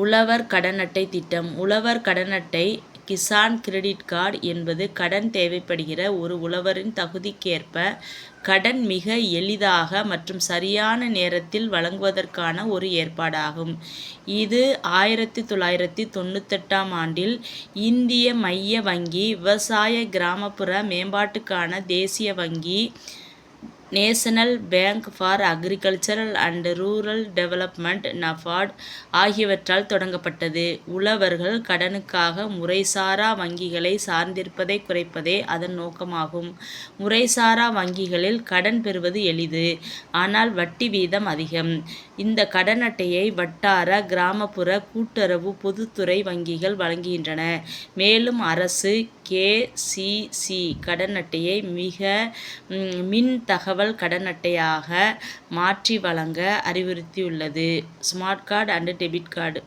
உழவர் கடன் அட்டை திட்டம். உழவர் கடன் அட்டை கிசான் கிரெடிட் கார்டு என்பது கடன் தேவைப்படுகிற ஒரு உழவரின் தகுதிக்கேற்ப கடன் மிக எளிதாக மற்றும் சரியான நேரத்தில் வழங்குவதற்கான ஒரு ஏற்பாடாகும். இது ஆயிரத்தி தொள்ளாயிரத்தி தொண்ணூத்தெட்டாம் ஆண்டில் இந்திய மைய வங்கி விவசாய கிராமப்புற மேம்பாட்டுக்கான தேசிய வங்கி national bank for agricultural and rural development NABARD ஆகியவற்றால் தொடங்கப்பட்டது. உழவர்கள் கடனுக்காக முறைசாரா வங்கிகளை சார்ந்திருப்பதை குறைப்பதே அதன் நோக்கமாகும். முறைசாரா வங்கிகளில் கடன் பெறுவது எளிது. ஆனால் வட்டி வீதம் அதிகம். இந்த கடன் அட்டையை வட்டார, கிராமப்புற, கூட்டுறவு, பொதுத்துறை வங்கிகள் வழங்குகின்றன. மேலும் அரசு கேசிசி கடன் அட்டையை மிக மின் தகவல் கடன் அட்டையாக மாற்றி வழங்க அறிவுறுத்தியுள்ளது. Smart card and debit card